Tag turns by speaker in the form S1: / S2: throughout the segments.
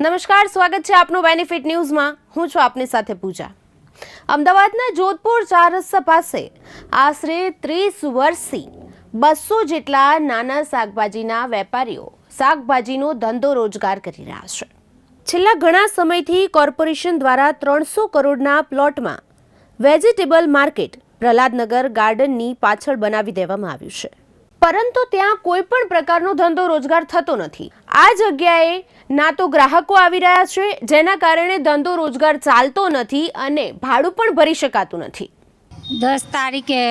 S1: નમસ્કાર, સ્વાગત છે આપનું બેનિફિટ ન્યૂઝમાં હું છું આપની સાથે પૂજા. અમદાવાદના જોધપુર ચાર પાસે આશરે ત્રીસ વર્ષથી બસો જેટલા નાના શાકભાજીના વેપારીઓ શાકભાજીનો ધંધો રોજગાર કરી રહ્યા છે. છેલ્લા ઘણા સમયથી કોર્પોરેશન દ્વારા ત્રણસો કરોડના પ્લોટમાં વેજીટેબલ માર્કેટ પ્રહલાદનગર ગાર્ડનની પાછળ બનાવી દેવામાં આવ્યું છે. પરંતુ ત્યાં કોઈ પણ પ્રકારનો ધંધો રોજગાર થતો નથી. આ જગ્યાએ ના તો ગ્રાહકો આવી રહ્યા છે, જેના કારણે ધંધો રોજગાર ચાલતો નથી અને ભાડું પણ ભરી શકાતું નથી.
S2: દસ તારીખે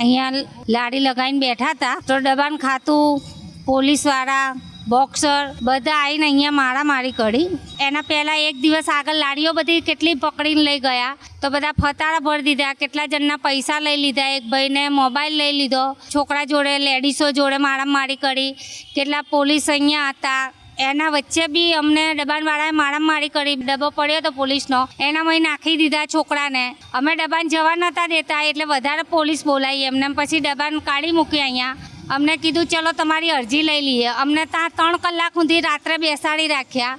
S2: અહીંયા લારી લગાવીને બેઠા હતા, તો દબાણ ખાતું, પોલીસવાળા બોક્સર, બધા આવીને અહીંયા મારામારી કરી. એના પહેલાં એક દિવસ આગળ લારીઓ બધી કેટલી પકડીને લઈ ગયા. તો બધા ફતાડા ભરી દીધા, કેટલા જણના પૈસા લઈ લીધા, એક ભાઈને મોબાઈલ લઈ લીધો, છોકરા જોડે, લેડીસો જોડે મારામારી કરી, કેટલા પોલીસ અહીંયા હતા. એના વચ્ચે બી અમને દબાણવાળાએ મારામારી કરી, ડબ્બો પડ્યો હતો પોલીસનો. એનામાં નાખી દીધા છોકરાને. અમે દબાણ જવા નહોતા દેતા, એટલે વધારે પોલીસ બોલાવી. એમને પછી દબાણ કાઢી મૂકી અહીંયા. અમને કીધું, ચલો, તમારી અરજી લઈ લઈએ. અમને ત્યાં ત્રણ કલાક સુધી રાત્રે બેસાડી રાખ્યા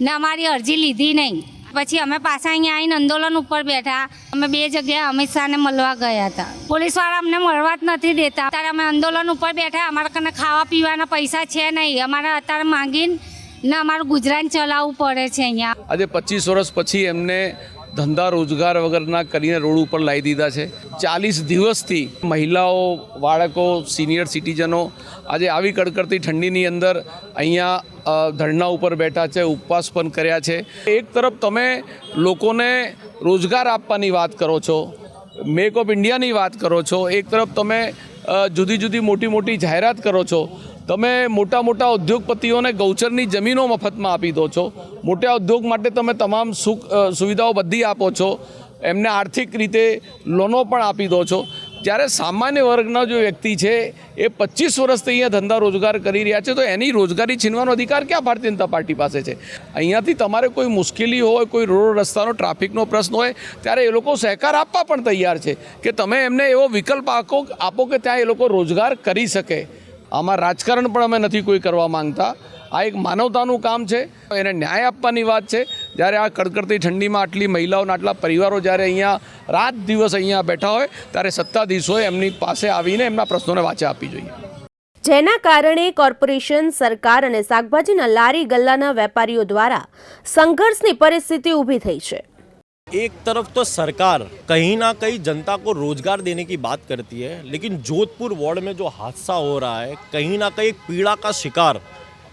S2: ને અમારી અરજી લીધી નહીં. પછી અમે પાછા અહીંયા આવીને આંદોલન ઉપર બેઠા. અમે બે જગ્યાએ અમિત શાહને મળવા ગયા હતા. પોલીસવાળા અમને મળવા જ નથી દેતા. અત્યારે અમે આંદોલન ઉપર બેઠા. અમારા કને ખાવા પીવાના પૈસા છે નહીં. અમારે અત્યારે માંગીને ને અમારું ગુજરાન ચલાવવું પડે છે અહીંયા.
S3: આજે પચીસ વર્ષ પછી એમને ધંધા રોજગાર વગરના કરીને રોડ ઉપર લાવી દીધા છે. ચાલીસ દિવસથી મહિલાઓ, બાળકો, સિનિયર સિટીઝનો આજે આવી કડકડતી ઠંડીની અંદર અહીંયા ધરણા ઉપર બેઠા છે, ઉપવાસ પણ કર્યા છે. એક તરફ તમે લોકોને રોજગાર આપવાની વાત કરો છો, મેક ઓફ ઇન્ડિયાની વાત કરો છો, એક તરફ તમે જુદી જુદી મોટી મોટી જાહેરાત કરો છો. તમે મોટા મોટા ઉદ્યોગપતિઓને ગૌચરની જમીનો મફતમાં આપી દો છો. મોટા ઉદ્યોગ માટે તમે તમામ સુખ સુવિધાઓ બધી આપો છો. એમને આર્થિક રીતે લોનો પણ આપી દો છો. જ્યારે સામાન્ય વર્ગનો જે વ્યક્તિ છે, એ પચીસ વર્ષથી અહીંયા ધંધા રોજગાર કરી રહ્યા છે, તો એની રોજગારી છીનવાનો અધિકાર ક્યાં ભારતીય જનતા પાર્ટી પાસે છે? અહીંયાથી તમારે કોઈ મુશ્કેલી હોય, કોઈ રોડ રસ્તાનો, ટ્રાફિકનો પ્રશ્ન હોય, ત્યારે એ લોકો સહકાર આપવા પણ તૈયાર છે કે તમે એમને એવો વિકલ્પ આપો આપો કે ત્યાં એ લોકો રોજગાર કરી શકે. આમાં રાજકારણ પણ અમે નથી કોઈ કરવા માંગતા. આ એક માનવતાનું કામ છે. એને ન્યાય આપવાની વાત છે. જ્યારે આ કડકડતી ઠંડીમાં આટલી મહિલાઓના આટલા પરિવારો જ્યારે અહીંયા રાત દિવસ અહીંયા બેઠા હોય, ત્યારે સત્તાધીશોએ એમની પાસે આવીને એમના પ્રશ્નોને વાચા આપવી જોઈએ.
S1: જેના કારણે કોર્પોરેશન, સરકાર અને શાકભાજીના લારી ગલ્લાના વેપારીઓ દ્વારા સંઘર્ષની પરિસ્થિતિ ઊભી થઈ છે.
S4: एक तरफ़ तो सरकार कहीं ना कहीं जनता को रोज़गार देने की बात करती है, लेकिन जोधपुर वार्ड में जो हादसा हो रहा है, कहीं ना कहीं पीड़ा का शिकार,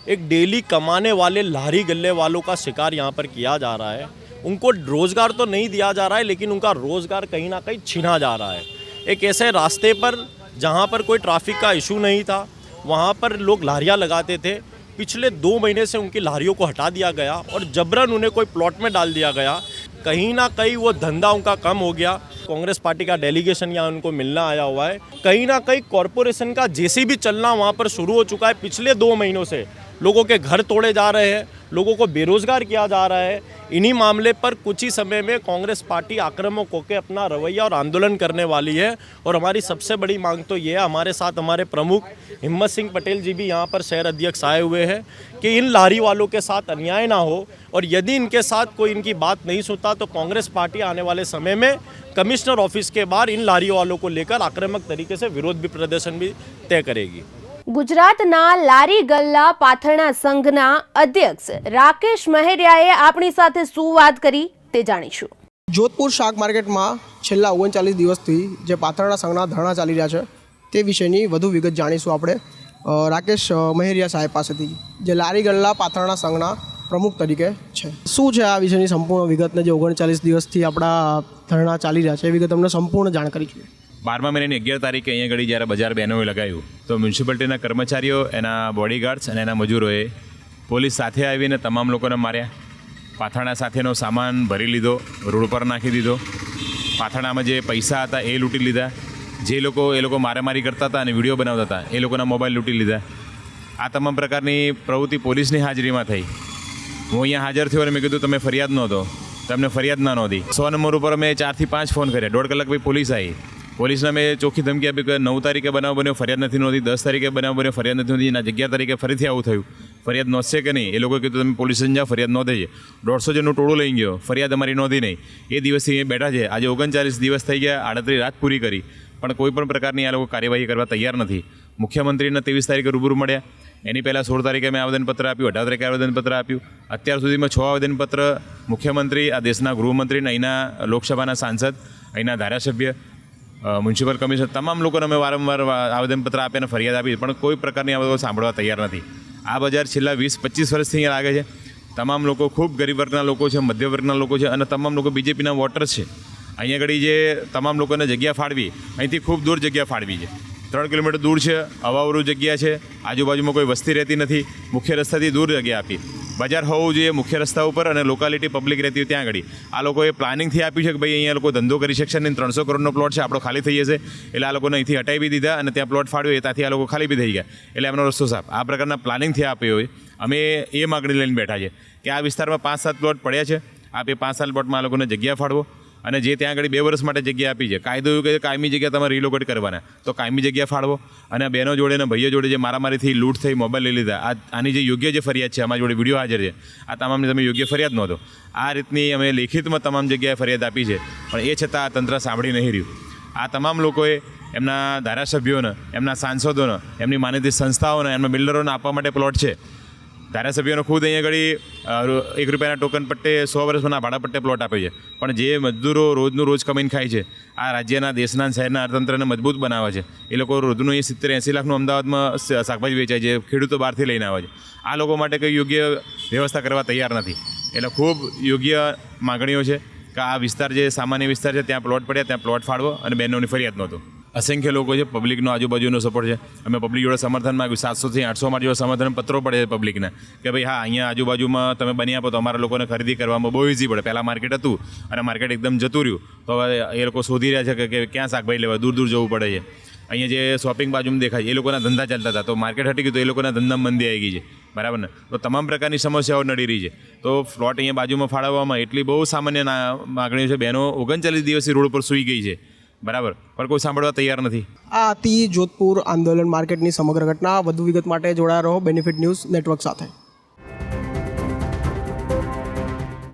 S4: एक डेली कमाने वाले लारी गल्ले वालों का शिकार यहाँ पर किया जा रहा है। उनको रोज़गार तो नहीं दिया जा रहा है, लेकिन उनका रोज़गार कहीं ना कहीं छीना जा रहा है। एक ऐसे रास्ते पर, जहाँ पर कोई ट्रैफ़िक का इशू नहीं था, वहाँ पर लोग लारियाँ लगाते थे। पिछले दो महीने से उनकी लारियों को हटा दिया गया और जबरन उन्हें कोई प्लॉट में डाल दिया गया। कहीं ना कहीं वो धंधा उनका कम हो गया कांग्रेस पार्टी का डेलीगेशन यहाँ उनको मिलना आया हुआ है कहीं ना कहीं कॉरपोरेशन का जैसे भी चलना वहाँ पर शुरू हो चुका है पिछले दो महीनों से लोगों के घर तोड़े जा रहे हैं, लोगों को बेरोजगार किया जा रहा है। इन्हीं मामले पर कुछ ही समय में कांग्रेस पार्टी आक्रामक होकर अपना रवैया और आंदोलन करने वाली है। और हमारी सबसे बड़ी मांग तो ये है, हमारे साथ हमारे प्रमुख हिम्मत सिंह पटेल जी भी यहाँ पर शहर अध्यक्ष आए हुए हैं कि इन लारी वालों के साथ अन्याय ना हो। और यदि इनके साथ कोई इनकी बात नहीं सुनता तो कांग्रेस पार्टी आने वाले समय में कमिश्नर ऑफ़िस के बाहर इन लारी वालों को लेकर आक्रामक तरीके से विरोध भी प्रदर्शन भी तय करेगी।
S1: ગુજરાતના લારી ગલ્લા પાથરણા સંઘના અધ્યક્ષ રાકેશ મહેરિયાએ આપણી સાથે શું વાત કરી તે જાણીશું.
S5: જોધપુર શાક માર્કેટમાં છેલ્લા ઓગણચાલીસ દિવસથી જે પાથરણા સંઘના ધરણા ચાલી રહ્યા છે, તે વિશેની વધુ વિગત જાણીશું આપણે. રાકેશ મહેરિયા સાહેબ પાસેથી, જે લારી ગલ્લા પાથરણા સંઘના પ્રમુખ તરીકે છે. શું છે આ વિશેની સંપૂર્ણ વિગતને જે ઓગણચાલીસ દિવસથી આપણા ધરણા ચાલી રહ્યા છે, એ વિગત અમને સંપૂર્ણ જાણકારી જોઈએ.
S6: બારમા મહિનાની અગિયાર તારીખે અહીંયા ઘડી જ્યારે બજાર બહેનોએ લગાવ્યું, તો મ્યુનિસિપાલિટીના કર્મચારીઓ, એના બોડીગાર્ડ્સ અને એના મજૂરોએ પોલીસ સાથે આવીને તમામ લોકોને માર્યા. પાથાણા સાથેનો સામાન ભરી લીધો, રોડ પર નાખી દીધો. પાથાણામાં જે પૈસા હતા એ લૂંટી લીધા. જે લોકો, એ લોકો મારામારી કરતા હતા અને વીડિયો બનાવતા હતા, એ લોકોના મોબાઈલ લૂંટી લીધા. આ તમામ પ્રકારની પ્રવૃત્તિ પોલીસની હાજરીમાં થઈ. હું અહીંયા હાજર થયો અને મેં કીધું, તમે ફરિયાદ નહોતો તમને ફરિયાદ ના નહોતી સો નંબર ઉપર મેં ચારથી પાંચ ફોન કર્યા. દોઢ કલાક પછી પોલીસ આવી. પોલીસને મેં ચોખ્ખી ધમકી આપી કે નવ તારીખે બનાવ બન્યો, ફરિયાદ નથી નહોતી દસ તારીખે બનાવ બન્યો, ફરિયાદ નથી નોંધી, એના અગિયાર તારીખે ફરીથી આવું થયું. ફરિયાદ નોંધશે કે નહીં? એ લોકોએ કીધું, તમે પોલીસ સ્ટેશન જાઓ, ફરિયાદ નોંધે છે. દોઢસો જણનું ટોળું લઈ ગયો. ફરિયાદ અમારી નોંધી નહીં. એ દિવસથી એ બેઠા છે. આજે ઓગણચાલીસ દિવસ થઈ ગયા, આડત્રીસ રાત પૂરી કરી. પણ કોઈ પણ પ્રકારની આ લોકો કાર્યવાહી કરવા તૈયાર નથી. મુખ્યમંત્રીને ત્રેવીસ તારીખે રૂબરૂ મળ્યા. એની પહેલાં સોળ તારીખે મેં આવેદનપત્ર આપ્યું, અઢાર તારીખે આવેદનપત્ર આપ્યું. અત્યાર સુધીમાં છ આવેદનપત્ર મુખ્યમંત્રી, આ દેશના ગૃહમંત્રી અને અહીંના લોકસભાના સાંસદ, અહીંના ધારાસભ્ય મ્યુનિસિપલ કમિશનર, તમામ લોકોને અમે વારંવાર આવેદનપત્ર આપીને ફરિયાદ આપી. પણ કોઈ પ્રકારની આ બધું સાંભળવા તૈયાર નથી. આ બજાર છેલ્લા વીસ પચીસ વર્ષથી અહીંયા લાગે છે. તમામ લોકો ખૂબ ગરીબ વર્ગના લોકો છે મધ્ય વર્ગના લોકો છે અને તમામ લોકો બીજેપીના વોટર્સ છે. અહીંયા આગળ જે તમામ લોકોને જગ્યા ફાળવી, અહીંથી ખૂબ દૂર જગ્યા ફાળવી છે. ત્રણ કિલોમીટર દૂર છે, અવાવરું જગ્યા છે. આજુબાજુમાં કોઈ વસ્તી રહેતી નથી. મુખ્ય રસ્તાથી દૂર જગ્યા આપી. બજાર હોવું જોઈએ, મુખ્ય રસ્તા ઉપર અને લોકાલિટી પબ્લિક રહેતી હોય ત્યાં આગળ. આ લોકોએ પ્લાનિંગથી આપ્યું છે કે ભાઈ અહીંયા લોકો ધંધો કરી શકશે ને ત્રણસો કરોડનો પ્લોટ છે, આપણો ખાલી થઈ જશે. એટલે આ લોકોને અહીંથી હટાવી બી દીધા અને ત્યાં પ્લોટ ફાળ્યો એ ત્યાંથી આ લોકો ખાલી બી થઈ ગયા. એટલે એમનો રસ્તો સાફ. આ પ્રકારના પ્લાનિંગથી આપ્યો હોય. અમે એ માગણી લઈને બેઠા છે કે આ વિસ્તારમાં પાંચ સાત પ્લોટ પડ્યા છે. આપે પાંચ સાત પ્લોટમાં આ લોકોને જગ્યા ફાળવો. અને જે ત્યાં આગળ બે વર્ષ માટે જગ્યા આપી છે. કાયદો એવું કે કાયમી જગ્યા તમારે રિલોકેટ કરવાના. તો કાયમી જગ્યા ફાળવો અને બહેનો જોડે અને ભાઈઓ જોડે જે મારામારીથી લૂંટ થઈ મોબાઈલ લઈ લીધા, આ આની જે યોગ્ય જે ફરિયાદ છે અમારી જોડે વીડિયો હાજર છે. આ તમામની તમે યોગ્ય ફરિયાદ નહોતો આ રીતની અમે લેખિતમાં તમામ જગ્યાએ ફરિયાદ આપી છે. પણ એ છતાં આ તંત્ર સાંભળી નહીં રહ્યું. આ તમામ લોકોએ એમના ધારાસભ્યોને, એમના સાંસદોને, એમની માનીતી સંસ્થાઓને, એમના બિલ્ડરોને આપવા માટે પ્લોટ છે. ધારાસભ્યોને ખુદ અહીંયા ઘડી એક રૂપિયાના ટોકન પટ્ટે, સો વર્ષના ભાડા પટ્ટે પ્લોટ આપે છે. પણ જે મજદૂરો રોજનું રોજ કમાઈને ખાય છે, આ રાજ્યના, દેશના, શહેરના અર્થતંત્રને મજબૂત બનાવે છે. એ લોકો રોજનું એ સિત્તેર એંસી લાખનું અમદાવાદમાં શાકભાજી વેચાય છે, ખેડૂતો બહારથી લઈને આવે છે. આ લોકો માટે કંઈ યોગ્ય વ્યવસ્થા કરવા તૈયાર નથી. એટલે ખૂબ યોગ્ય માગણીઓ છે કે આ વિસ્તાર જે સામાન્ય વિસ્તાર છે, ત્યાં પ્લોટ પડ્યા, ત્યાં પ્લોટ ફાળવો અને બહેનોની ફરિયાદ નહોતું અસંખ્ય લોકો છે પબ્લિકનો આજુબાજુનો સપોર્ટ છે. અમે પબ્લિક જોડે સમર્થન માગ્યું સાતસોથી આઠસો અમારી જોડે સમર્થન પત્રો પડે છે પબ્લિકને કે ભાઈ, હા, અહીંયા આજુબાજુમાં તમે બની આપો તો અમારા લોકોને ખરીદી કરવામાં બહુ ઇઝી પડે. પહેલાં માર્કેટ હતું અને માર્કેટ એકદમ જતું રહ્યું. તો હવે એ લોકો શોધી રહ્યા છે કે- ક્યાં શાકભાજી લેવા, દૂર દૂર જવું પડે છે. અહીંયા જે શોપિંગ બાજુમાં દેખાય એ લોકોના ધંધા ચાલતા હતા. તો માર્કેટ હટી ગયું તો એ લોકોના ધંધા મંદી આવી ગઈ છે. બરાબર ને? તો તમામ પ્રકારની સમસ્યાઓ નડી રહી છે. તો ફ્લોટ અહીંયા બાજુમાં ફાળવવામાં એટલી બહુ સામાન્ય માગણીઓ છે. બહેનો ઓગણચાલીસ દિવસથી રોડ પર સૂઈ ગઈ છે. બરાબર. પણ કોઈ સાંભળવા તૈયાર નથી.
S5: આ હતી જોધપુર આંદોલન માર્કેટની સમગ્ર ઘટના વધુ વિગત માટે જોડાયા રહો બેનિફિટ ન્યૂઝ નેટવર્ક સાથે.